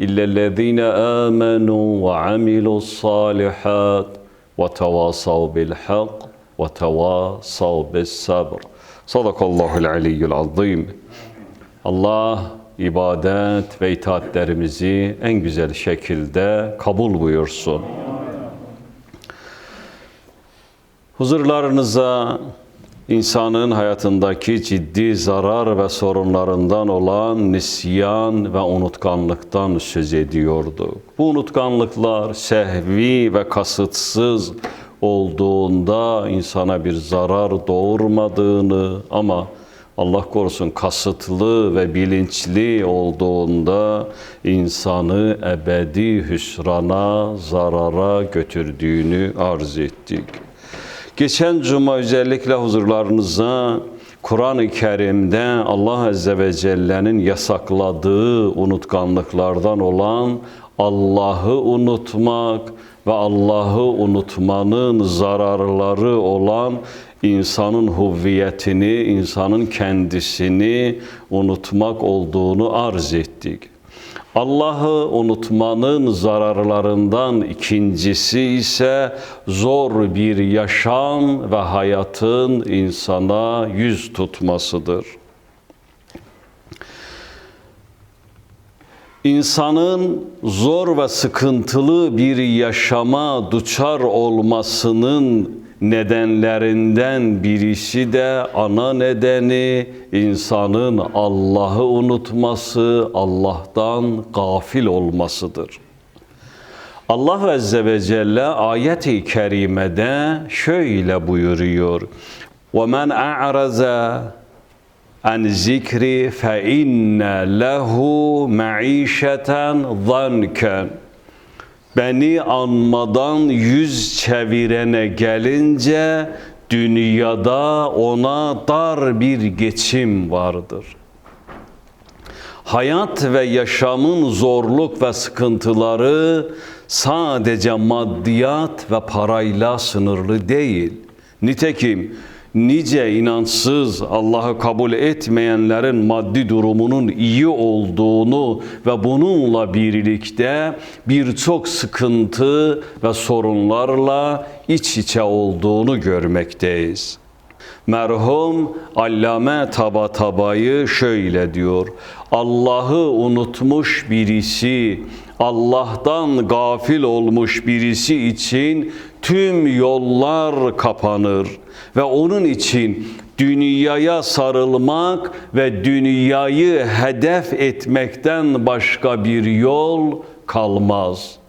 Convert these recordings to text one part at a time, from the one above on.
إلا الذين آمنوا وعملوا الصالحات وتواصوا بالحق وتواصوا بالصبر صدق الله العلي العظيم Allah ibadet ve itaatlerimizi en güzel şekilde kabul buyursun. Huzurlarınıza insanın hayatındaki ciddi zarar ve sorunlarından olan nisyan ve unutkanlıktan söz ediyordu. Bu unutkanlıklar sehvi ve kasıtsız olduğunda insana bir zarar doğurmadığını ama Allah korusun kasıtlı ve bilinçli olduğunda insanı ebedi hüsrana, zarara götürdüğünü arz ettik. Geçen cuma özellikle huzurlarınıza Kur'an-ı Kerim'de Allah Azze ve Celle'nin yasakladığı unutkanlıklardan olan Allah'ı unutmak ve Allah'ı unutmanın zararları olan insanın huvviyetini, insanın kendisini unutmak olduğunu arz ettik. Allah'ı unutmanın zararlarından ikincisi ise zor bir yaşam ve hayatın insana yüz tutmasıdır. İnsanın zor ve sıkıntılı bir yaşama duçar olmasının nedenlerinden birisi de ana nedeni insanın Allah'ı unutması, Allah'tan gafil olmasıdır. Allah Azze ve Celle ayet-i kerimede şöyle buyuruyor. وَمَنْ أَعْرَزَ an zikri fe inne lehu maişeten zanken beni anmadan yüz çevirene gelince dünyada ona dar bir geçim vardır. Hayat ve yaşamın zorluk ve sıkıntıları sadece maddiyat ve parayla sınırlı değil. Nitekim nice inançsız Allah'ı kabul etmeyenlerin maddi durumunun iyi olduğunu ve bununla birlikte birçok sıkıntı ve sorunlarla iç içe olduğunu görmekteyiz. Merhum Allame Tabatabayı şöyle diyor. Allah'ı unutmuş birisi, Allah'tan gafil olmuş birisi için tüm yollar kapanır ve onun için dünyaya sarılmak ve dünyayı hedef etmekten başka bir yol kalmaz.''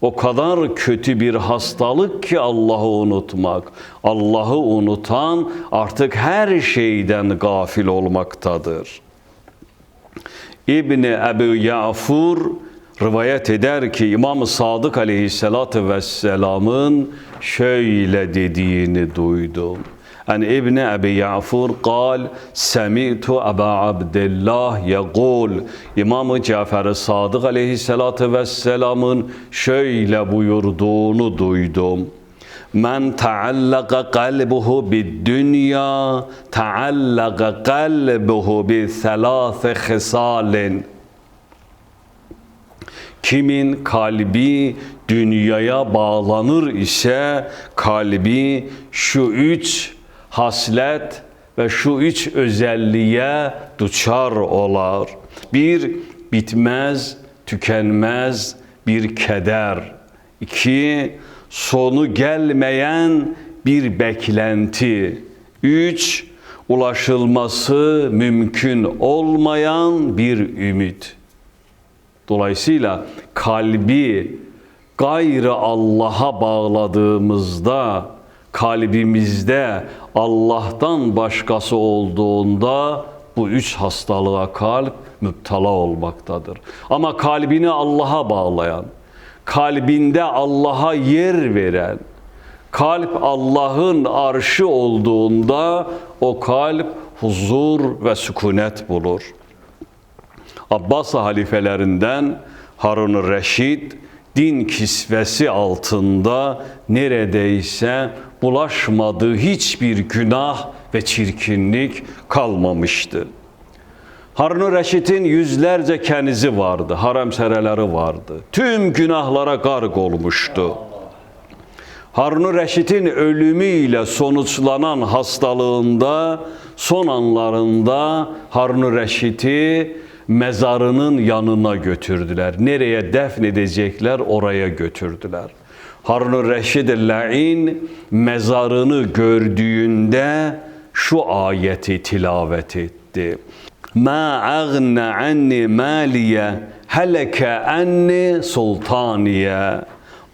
O kadar kötü bir hastalık ki Allah'ı unutmak. Allah'ı unutan artık her şeyden gafil olmaktadır. İbni Ebu Ya'fur rivayet eder ki İmam-ı Sadık aleyhissalatü vesselamın şöyle dediğini duydum. En İbni Ebi Ya'fur kal Semi'tu Eba Abdillah yegul İmam-ı Cafer-i Sadık aleyhissalatü vesselamın şöyle buyurduğunu duydum. Men taallaka kalbuhu bid dünya taallaka kalbuhu bi selâfe hisalin Kimin kalbi dünyaya bağlanır ise kalbi şu üç haslet ve şu üç özelliğe duçar olar. Bir, bitmez, tükenmez bir keder. İki, sonu gelmeyen bir beklenti. Üç, ulaşılması mümkün olmayan bir ümit. Dolayısıyla kalbi gayrı Allah'a bağladığımızda kalbimizde Allah'tan başkası olduğunda bu üç hastalığa kalp müptela olmaktadır. Ama kalbini Allah'a bağlayan, kalbinde Allah'a yer veren, kalp Allah'ın arşı olduğunda o kalp huzur ve sükunet bulur. Abbas halifelerinden Harun Reşid din kisvesi altında neredeyse bulaşmadığı hiçbir günah ve çirkinlik kalmamıştı. Harun Reşit'in yüzlerce kenizi vardı, harem sereleri vardı. Tüm günahlara garg olmuştu. Harun Reşit'in ölümüyle sonuçlanan hastalığında son anlarında Harun Reşit'i mezarının yanına götürdüler. Nereye defnedecekler oraya götürdüler. Harun Reşid La'in mezarını gördüğünde şu ayeti tilavet etti. Ma agna anni maliye heleke anni sultaniye.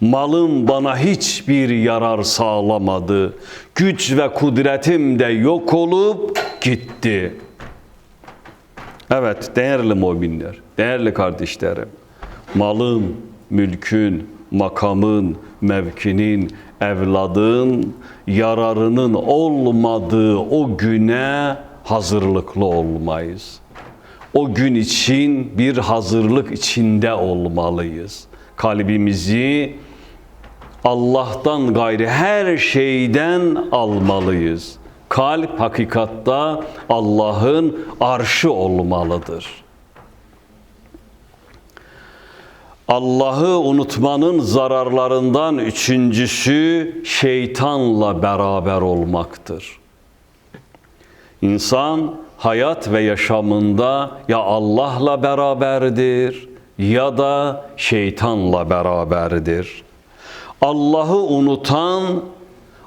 Malım bana hiçbir yarar sağlamadı. Güç ve kudretim de yok olup gitti. Evet değerli müminler, değerli kardeşlerim. Malın, mülkün, makamın, mevkinin, evladın yararının olmadığı o güne hazırlıklı olmayız. O gün için bir hazırlık içinde olmalıyız. Kalbimizi Allah'tan gayri her şeyden almalıyız. Kalp hakikatta Allah'ın arşı olmalıdır. Allah'ı unutmanın zararlarından üçüncüsü şeytanla beraber olmaktır. İnsan hayat ve yaşamında ya Allah'la beraberdir ya da şeytanla beraberdir. Allah'ı unutan,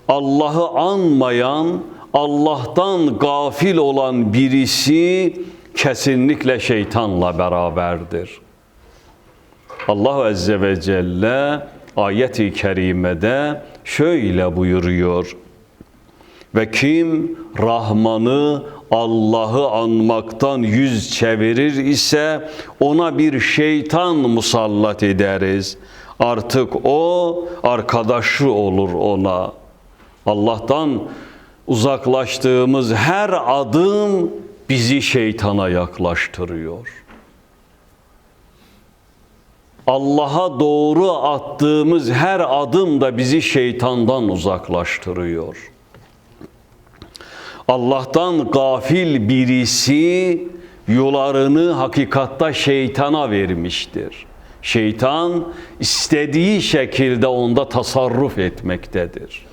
Allah'ı anmayan, Allah'tan gafil olan birisi kesinlikle şeytanla beraberdir. Allah Azze ve Celle ayeti kerimede şöyle buyuruyor. Ve kim Rahman'ı Allah'ı anmaktan yüz çevirir ise ona bir şeytan musallat ederiz. Artık o arkadaşı olur ona. Allah'tan uzaklaştığımız her adım bizi şeytana yaklaştırıyor. Allah'a doğru attığımız her adım da bizi şeytandan uzaklaştırıyor. Allah'tan gafil birisi yularını hakikatta şeytana vermiştir. Şeytan istediği şekilde onda tasarruf etmektedir.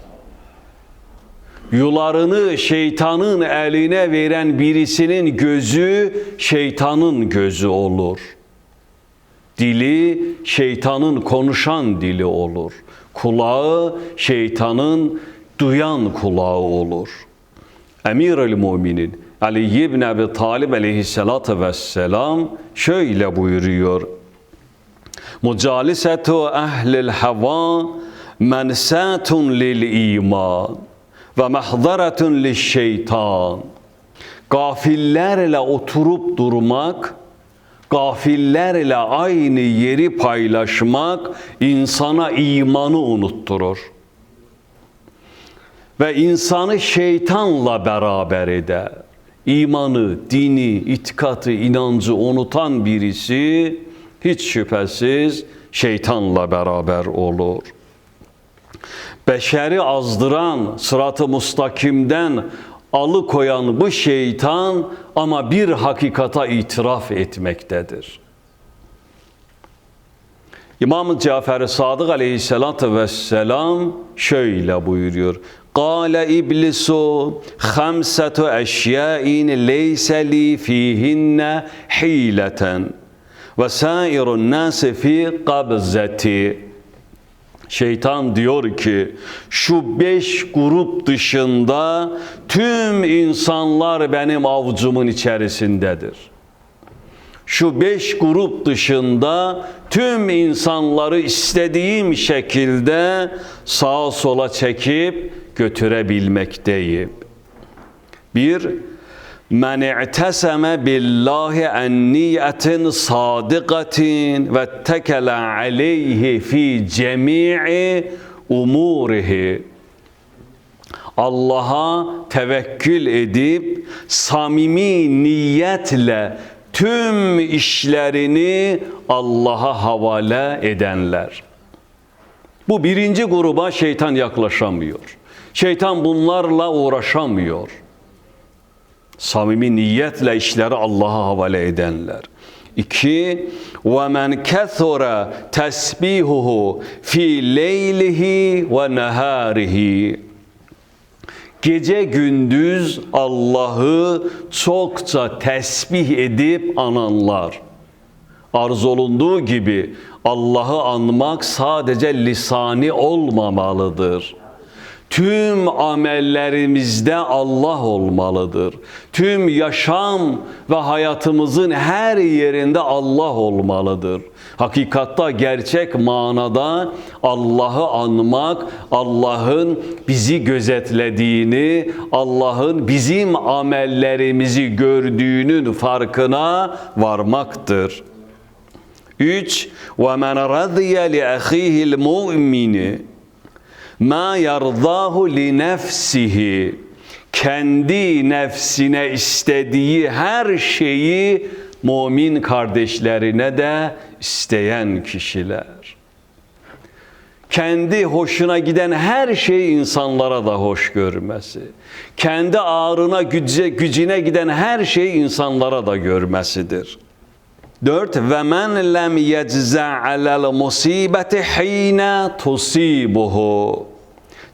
Yularını şeytanın eline veren birisinin gözü şeytanın gözü olur. Dili şeytanın konuşan dili olur. Kulağı şeytanın duyan kulağı olur. Emir-ül Müminin Ali ibn Abi Talib aleyhissalatu vesselam şöyle buyuruyor. Mucalisetu ehlil hava mensatun lil iman ve mahzaretun lil şeytan. Gafillerle oturup durmak, gafillerle aynı yeri paylaşmak insana imanı unutturur. Ve insanı şeytanla beraber eder. İmanı, dini, itikatı, inancı unutan birisi hiç şüphesiz şeytanla beraber olur. Beşeri azdıran, sıratı mustakimden alıkoyan bu şeytan ama bir hakikata itiraf etmektedir. İmam Cafer-i Sadık aleyhissalatü vesselam şöyle buyuruyor. Kale iblisu hamsetu eşyain leyse li fihinne hileten ve sairun nasi fi kabzeti. Şeytan diyor ki şu beş grup dışında tüm insanlar benim avucumun içerisindedir. Şu beş grup dışında tüm insanları istediğim şekilde sağa sola çekip götürebilmekteyim. Bir, men i'teseme billahi en niyetin sadikatin ve tekele aleyhi fi cemi'i umurihi. Allah'a tevekkül edip samimi niyetle tüm işlerini Allah'a havale edenler. Bu birinci gruba şeytan yaklaşamıyor. Şeytan bunlarla uğraşamıyor. Samimi niyetle işleri Allah'a havale edenler. İki, وَمَنْ كَثُرَ تَسْبِيهُهُ فِي لَيْلِهِ وَنَهَارِهِ Gece gündüz Allah'ı çokça tesbih edip ananlar. Arz olunduğu gibi Allah'ı anmak sadece lisani olmamalıdır. Tüm amellerimizde Allah olmalıdır. Tüm yaşam ve hayatımızın her yerinde Allah olmalıdır. Hakikatta gerçek manada Allah'ı anmak, Allah'ın bizi gözetlediğini, Allah'ın bizim amellerimizi gördüğünün farkına varmaktır. 3. وَمَنْ رَضِيَ لِأَخِيهِ الْمُؤْمِنِ ma yardahu li nefsihi kendi nefsine istediği her şeyi mümin kardeşlerine de isteyen kişiler. Kendi hoşuna giden her şeyi insanlara da hoş görmesi. Kendi ağrına gücüne giden her şeyi insanlara da görmesidir. Dört, ve men lem yecza alel musibeti hine tusibuhu.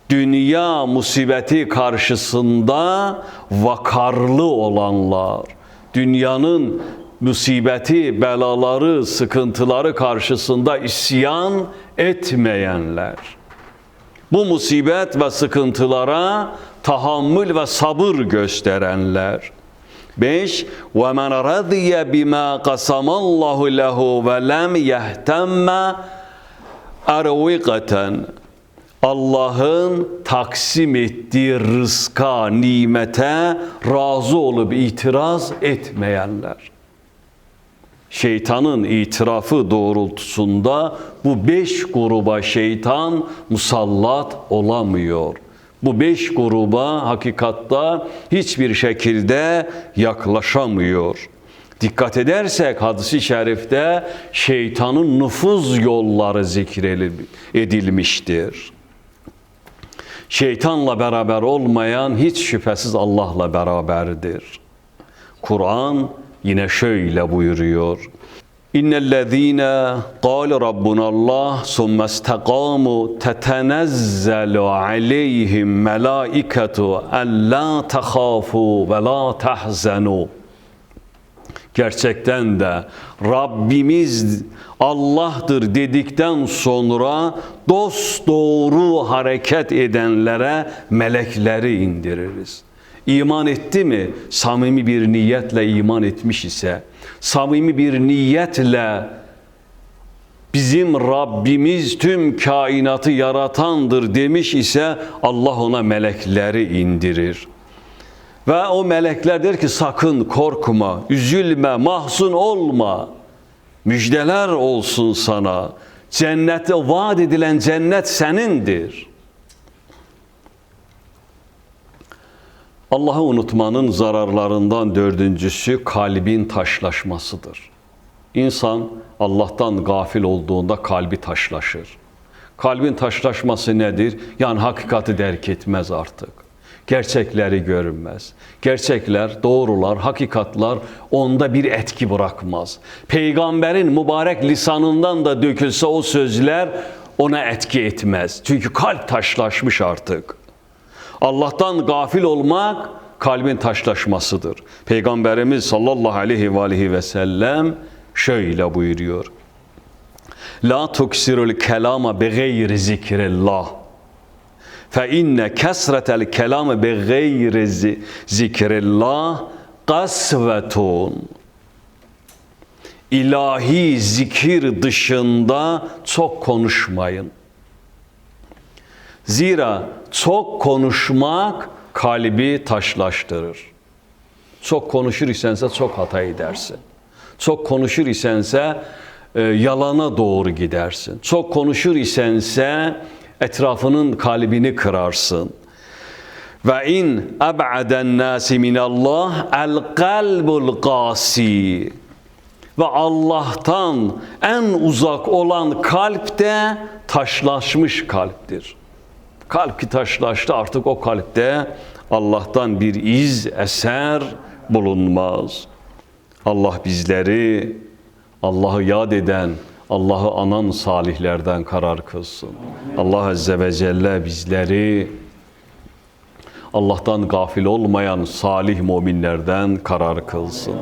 Dünya musibeti karşısında vakarlı olanlar, dünyanın musibeti, belaları, sıkıntıları karşısında isyan etmeyenler. Bu musibet ve sıkıntılara tahammül ve sabır gösterenler. 5. وَمَنْ رَضِيَ بِمَا قَسَمَ اللّٰهُ لَهُ وَلَمْ يَهْتَمَّ اَرْوِقَةً Allah'ın taksim ettiği rızka, nimete razı olup itiraz etmeyenler. Şeytanın itirafı doğrultusunda bu beş gruba şeytan musallat olamıyor. Bu beş gruba hakikatta hiçbir şekilde yaklaşamıyor. Dikkat edersek hadisi şerifte şeytanın nüfuz yolları zikredilmiştir. Şeytanla beraber olmayan hiç şüphesiz Allah'la beraberdir. Kur'an yine şöyle buyuruyor. Qâle rabbunallah sümme istekâmu tetenezzelu aleyhim melâiketu en lâ tehâfû ve lâ tehzenû. Gerçekten de Rabbimiz Allah'tır dedikten sonra dost doğru hareket edenlere melekleri indiririz. İman etti mi? Samimi bir niyetle iman etmiş ise, samimi bir niyetle bizim Rabbimiz tüm kainatı yaratandır demiş ise Allah ona melekleri indirir. Ve o melekler der ki sakın korkma, üzülme, mahzun olma. Müjdeler olsun sana. Cennete vaat edilen cennet senindir. Allah'ı unutmanın zararlarından dördüncüsü kalbin taşlaşmasıdır. İnsan Allah'tan gafil olduğunda kalbi taşlaşır. Kalbin taşlaşması nedir? Yani hakikati derk etmez artık. Gerçekleri görünmez. Gerçekler, doğrular, hakikatlar onda bir etki bırakmaz. Peygamberin mübarek lisanından da dökülse o sözler ona etki etmez. Çünkü kalp taşlaşmış artık. Allah'tan gafil olmak kalbin taşlaşmasıdır. Peygamberimiz sallallahu aleyhi ve aleyhi ve sellem şöyle buyuruyor. La tuksirul kelama bi gayri zikrillah. Fe inne kesretel kelame bi gayri zi- zikrillah kasvetun. İlahi zikir dışında çok konuşmayın. Zira çok konuşmak kalbi taşlaştırır. Çok konuşur isense çok hata edersin. Çok konuşur isense e, yalana doğru gidersin. Çok konuşur isense etrafının kalbini kırarsın. Ve in eb'aden nasi minallah el kalbul qasi. Ve Allah'tan en uzak olan kalp de taşlaşmış kalptir. Kalp ki taşlaştı artık o kalpte Allah'tan bir iz, eser bulunmaz. Allah bizleri Allah'ı yad eden, Allah'ı anan salihlerden karar kılsın. Allah Azze ve Celle bizleri Allah'tan gafil olmayan salih müminlerden karar kılsın.